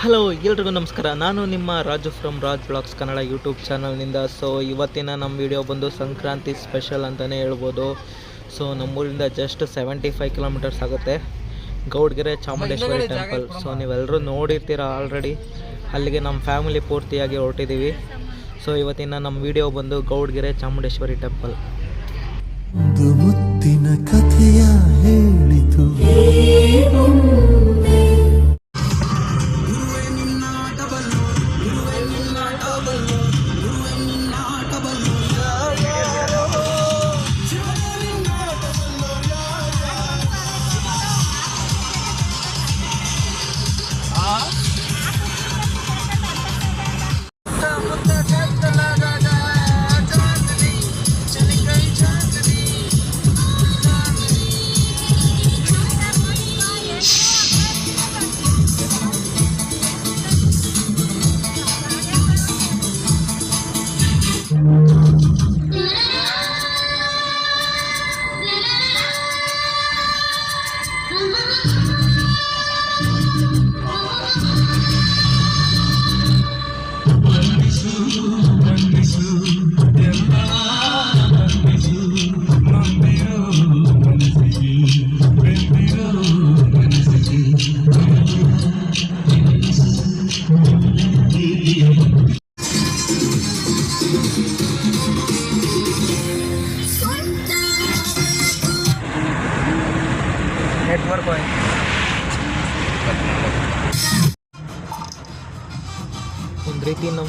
Hello ಎಲ್ರಿಗೂ ನಮಸ್ಕಾರ. ನಾನು ನಿಮ್ಮ Raju from Raj blogs Kannada YouTube ಚಾನಲ್ನಿಂದ so ಇವತ್ತಿನ ನಮ್ಮ ವಿಡಿಯೋ ಬಂದು ಸಂಕ್ರಾಂತಿ ಸ್ಪೆಷಲ್ ಅಂತಲೇ ಹೇಳ್ಬೋದು. ಸೊ ನಮ್ಮೂರಿಂದ ಜಸ್ಟ್ ಸೆವೆಂಟಿ ಫೈವ್ ಕಿಲೋಮೀಟರ್ಸ್ ಆಗುತ್ತೆ. ಗೌಡ್ಗೆರೆ ಚಾಮುಂಡೇಶ್ವರಿ ಟೆಂಪಲ್ ಸೊ ನೀವೆಲ್ಲರೂ ನೋಡಿರ್ತೀರ ಆಲ್ರೆಡಿ ಅಲ್ಲಿಗೆ ನಮ್ಮ ಫ್ಯಾಮಿಲಿ ಪೂರ್ತಿಯಾಗಿ ಹೊರಟಿದ್ದೀವಿ ಸೊ ಇವತ್ತಿನ ನಮ್ಮ ವಿಡಿಯೋ ಬಂದು ಗೌಡ್ಗೆರೆ ಚಾಮುಂಡೇಶ್ವರಿ ಟೆಂಪಲ್ ಮುತ್ತಿನ ಕಥೆಯ ಹೇಳಿತು.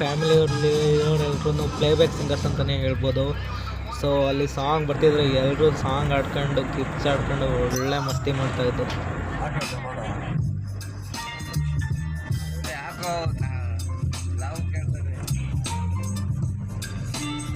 ಫ್ಯಾಮಿಲಿಯಲ್ಲಿ ಇರೋರೆಲ್ಲರೂ ಪ್ಲೇಬ್ಯಾಕ್ ಸಿಂಗರ್ಸ್ ಅಂತಲೇ ಹೇಳ್ಬೋದು. ಸೊ ಅಲ್ಲಿ ಸಾಂಗ್ ಬರ್ತಿದ್ರೆ ಎಲ್ಲರೂ ಸಾಂಗ್ ಆಡ್ಕೊಂಡು ಕಿಚ್ಚಾಡ್ಕೊಂಡು ಒಳ್ಳೆ ಮಸ್ತಿ ಮಾಡ್ತಾಯಿದ್ದು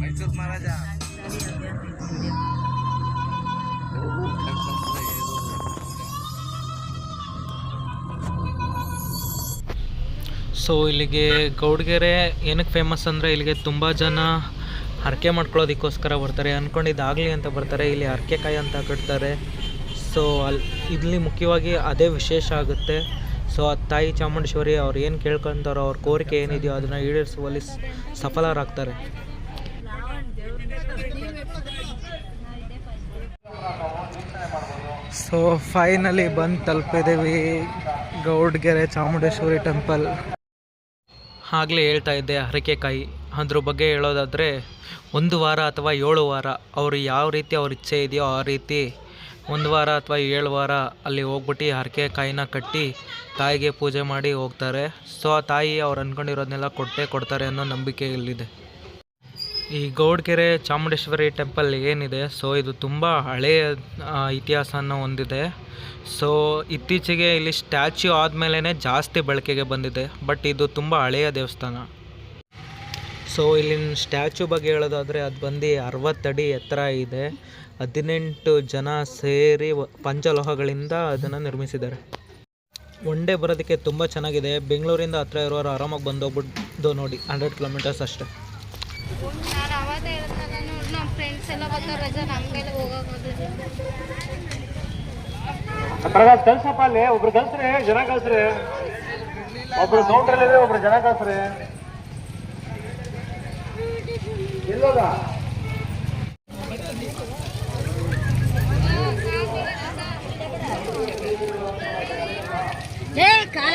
ಮೈಸೂರು ಮಹಾರಾಜ. ಸೊ ಇಲ್ಲಿಗೆ ಗೌಡ್ಗೆರೆ ಏನಕ್ಕೆ ಫೇಮಸ್ ಅಂದರೆ ಇಲ್ಲಿಗೆ ತುಂಬ ಜನ ಹರಕೆ ಮಾಡ್ಕೊಳ್ಳೋದಕ್ಕೋಸ್ಕರ ಬರ್ತಾರೆ. ಅಂದ್ಕೊಂಡಿದ್ದಾಗಲಿ ಅಂತ ಬರ್ತಾರೆ. ಇಲ್ಲಿ ಹರಕೆಕಾಯಿ ಅಂತ ಕಟ್ತಾರೆ. ಸೊ ಅಲ್ಲಿ ಇಲ್ಲಿ ಮುಖ್ಯವಾಗಿ ಅದೇ ವಿಶೇಷ ಆಗುತ್ತೆ. ಸೊ ಆ ತಾಯಿ ಚಾಮುಂಡೇಶ್ವರಿ ಅವ್ರು ಏನು ಕೇಳ್ಕೊಂತಾರೋ, ಅವ್ರ ಕೋರಿಕೆ ಏನಿದೆಯೋ ಅದನ್ನು ಈಡೇರಿಸುವಲ್ಲಿ ಸಫಲರಾಗ್ತಾರೆ. ಸೊ ಫೈನಲಿ ಬಂದು ತಲುಪಿದ್ದೀವಿ ಗೌಡ್ಗೆರೆ ಚಾಮುಂಡೇಶ್ವರಿ ಟೆಂಪಲ್ ಆಗಲೇ ಹೇಳ್ತಾ ಇದ್ದೆ ಹರಕೆಕಾಯಿ. ಅದ್ರ ಬಗ್ಗೆ ಹೇಳೋದಾದರೆ, ಒಂದು ವಾರ ಅಥವಾ ಏಳು ವಾರ, ಅವರು ಯಾವ ರೀತಿ ಅವ್ರ ಇಚ್ಛೆ ಇದೆಯೋ ಆ ರೀತಿ ಒಂದು ವಾರ ಅಥವಾ ಏಳು ವಾರ ಅಲ್ಲಿ ಹೋಗ್ಬಿಟ್ಟು ಹರಕೆಕಾಯಿನ ಕಟ್ಟಿ ತಾಯಿಗೆ ಪೂಜೆ ಮಾಡಿ ಹೋಗ್ತಾರೆ. ಸೊ, ಆ ತಾಯಿ ಅವ್ರು ಅಂದ್ಕೊಂಡಿರೋದನ್ನೆಲ್ಲ ಕೊಟ್ಟೇ, ಕೊಡ್ತಾರೆ ಅನ್ನೋ ನಂಬಿಕೆ ಇಲ್ಲಿದೆ. ಈ ಗೌಡ್ಗೆರೆ ಚಾಮುಂಡೇಶ್ವರಿ ಟೆಂಪಲ್ ಏನಿದೆ ಸೊ ಇದು ತುಂಬ ಹಳೆಯ ಇತಿಹಾಸನ ಹೊಂದಿದೆ. ಸೊ ಇತ್ತೀಚೆಗೆ ಇಲ್ಲಿ ಸ್ಟ್ಯಾಚ್ಯೂ ಆದಮೇಲೇ ಜಾಸ್ತಿ ಬಳಕೆಗೆ ಬಂದಿದೆ ಬಟ್ ಇದು ತುಂಬ ಹಳೆಯ ದೇವಸ್ಥಾನ. ಸೊ ಇಲ್ಲಿನ ಸ್ಟ್ಯಾಚ್ಯೂ ಬಗ್ಗೆ ಹೇಳೋದಾದರೆ ಅದು ಬಂದು ಅರವತ್ತಡಿ ಎತ್ತರ ಇದೆ. ಹದಿನೆಂಟು ಜನ ಸೇರಿ ಪಂಚಲೋಹಗಳಿಂದ ಅದನ್ನು ನಿರ್ಮಿಸಿದ್ದಾರೆ. ಒನ್ ಡೇ ಬರೋದಕ್ಕೆ ತುಂಬ ಚೆನ್ನಾಗಿದೆ. ಬೆಂಗಳೂರಿಂದ ಹತ್ರ ಇರೋರು ಆರಾಮಾಗಿ ಬಂದೋಗ್ಬಿಟ್ಟು ನೋಡಿ ಹಂಡ್ರೆಡ್ ಕಿಲೋಮೀಟರ್ಸ್ ಅಷ್ಟೇ. ನಾನು ಅವತ್ತೇ ನಮ್ಮ ಫ್ರೆಂಡ್ಸ್ ಎಲ್ಲ ಬರ್ತಾರೆ ಹೋಗೋದು ಪ್ರಗಾಶ್ ಕಳ್ಸಪ್ಪ ಅಲ್ಲಿ, ಒಬ್ರು ಕಳ್ಸ್ರಿ, ಜನ ಕಳ್ಸ್ರಿ. ಒಬ್ರು ಕೌಂಟ್ರಲ್ಲಿ ಒಬ್ರು ಜನ ಕಳ್ಸ್ರಿ. ಎಲ್ಲೋದ ಏ ಕಾಲ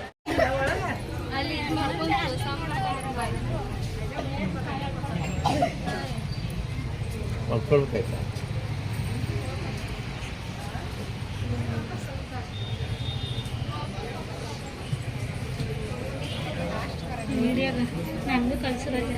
മക്കൾക്കല്ല വീഡിയോ ഞങ്ങൾ കൾച്ചറല്ല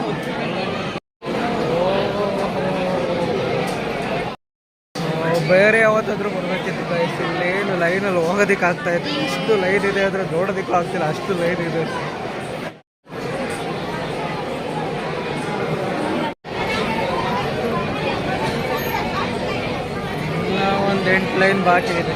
ಯಾವತ್ತಾದ್ರೂ ಬರ್ಬೇಕಿತ್ತು ಗೈಸ್ ಇಲ್ಲೇನು ಲೈನಲ್ಲಿ ಹೋಗೋದಕ್ಕೆ ಆಗ್ತಾ ಇತ್ತು ಇಷ್ಟು ಲೈನ್ ಇದೆ ಆದರೆ ನೋಡೋದಕ್ಕೂ ಆಗ್ತಿಲ್ಲ. ಅಷ್ಟು ಲೈನ್ ಇದೆ. ಒಂದು ಎಂಟು ಲೈನ್ ಬಾಕಿ ಇದೆ.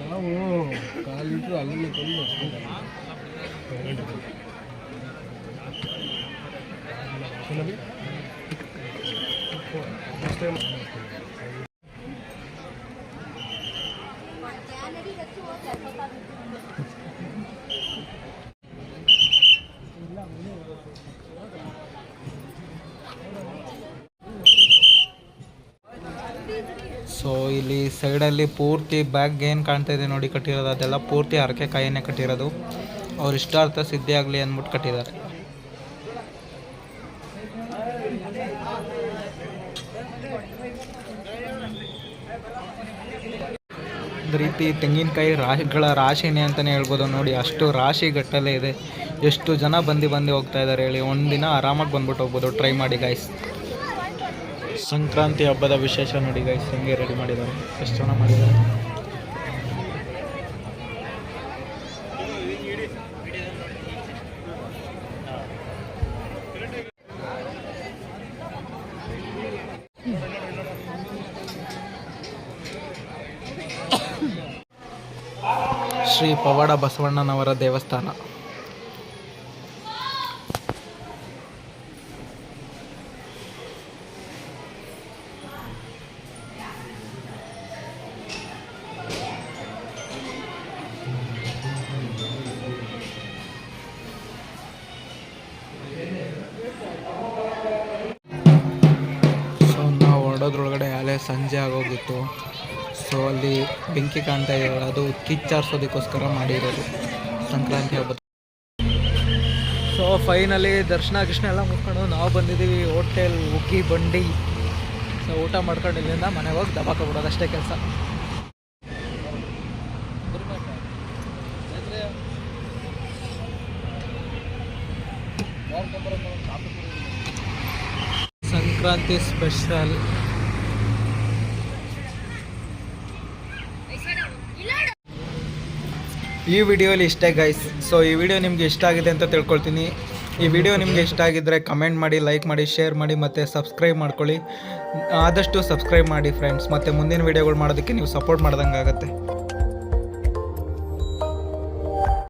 ನಾವು ಕಾಲು ಲೀಟ್ರ್ ಅಲ್ಲಿಗೆ ಸೊ ಇಲ್ಲಿ ಸೈಡಲ್ಲಿ ಪೂರ್ತಿ ಬ್ಯಾಗ್ ಏನು ಕಾಣ್ತಾ ಇದೆ ನೋಡಿ ಕಟ್ಟಿರೋದು, ಅದೆಲ್ಲ ಪೂರ್ತಿ ಹರಕೆ ಕಾಯಿನೇ ಕಟ್ಟಿರೋದು. ಅವ್ರ ಇಷ್ಟಾರ್ಥ ಸಿದ್ಧಿ ಆಗಲಿ ಅಂದ್ಬಿಟ್ಟು ಕಟ್ಟಿದ್ದಾರೆ. ರೀತಿ ತೆಂಗಿನಕಾಯಿ ರಾಶಿಗಳ ರಾಶಿನೇ ಅಂತಲೇ ಹೇಳ್ಬೋದು ನೋಡಿ, ಅಷ್ಟು ರಾಶಿ ಗಟ್ಟಲೆ ಇದೆ. ಎಷ್ಟು ಜನ ಬಂದು ಬಂದು ಹೋಗ್ತಾ ಇದ್ದಾರೆ ಹೇಳಿ, ಒಂದಿನ ಆರಾಮಾಗಿ ಬಂದ್ಬಿಟ್ಟು ಹೋಗ್ಬೋದು ಟ್ರೈ ಮಾಡಿ ಗಾಯ್ಸ್ ಸಂಕ್ರಾಂತಿ ಹಬ್ಬದ ವಿಶೇಷ ನೋಡಿ ಗೈಸ್ ಹೆಂಗೆ ರೆಡಿ ಮಾಡಿದ್ದಾರೆ. ಎಷ್ಟು ಜನ ಮಾಡಿದ್ದಾರೆ. ಶ್ರೀ ಪವಾಡ ಬಸವಣ್ಣನವರ ದೇವಸ್ಥಾನ. ಸಂಜೆ ಆಗೋಗಿತ್ತು. ಸೊ ಅಲ್ಲಿ ಬೆಂಕಿ ಕಾಣ್ತಾ ಇದೆ. ಅದು ಕಿಚ್ಚಾರಿಸೋದಕ್ಕೋಸ್ಕರ ಮಾಡಿರೋದು. ಸಂಕ್ರಾಂತಿ ಹಬ್ಬ ಸೊ ಫೈನಲಿ ದರ್ಶನ ಕೃಷ್ಣ ಎಲ್ಲ ಮುಟ್ಕೊಂಡು ನಾವು ಬಂದಿದ್ದೀವಿ ಹೋಟೆಲ್ ಉಗ್ಗಿ ಬಂಡಿ. ಸೊ ಊಟ ಮಾಡ್ಕೊಂಡು ಇಲ್ಲಿಂದ ಮನೆಗೆ ಹೋಗಿ ದಬಾಕ ಬಿಡೋದು ಅಷ್ಟೇ ಕೆಲಸ. ಸಂಕ್ರಾಂತಿ ಸ್ಪೆಷಲ್ ಈ ವಿಡಿಯೋಲಿ ಇಷ್ಟೇ ಗೈಸ್ ಸೊ ಈ ವಿಡಿಯೋ ನಿಮಗೆ ಇಷ್ಟ ಆಗಿದೆ ಅಂತ ತಿಳ್ಕೊಳ್ತೀನಿ. ಈ ವಿಡಿಯೋ ನಿಮಗೆ ಇಷ್ಟ ಆಗಿದ್ದರೆ ಕಮೆಂಟ್ ಮಾಡಿ ಲೈಕ್ ಮಾಡಿ ಶೇರ್ ಮಾಡಿ ಮತ್ತು ಸಬ್ಸ್ಕ್ರೈಬ್ ಮಾಡ್ಕೊಳ್ಳಿ. ಆದಷ್ಟು ಸಬ್ಸ್ಕ್ರೈಬ್ ಮಾಡಿ ಫ್ರೆಂಡ್ಸ್ ಮತ್ತು ಮುಂದಿನ ವಿಡಿಯೋಗಳು ಮಾಡೋದಕ್ಕೆ ನೀವು ಸಪೋರ್ಟ್ ಮಾಡ್ದಂಗೆ ಆಗುತ್ತೆ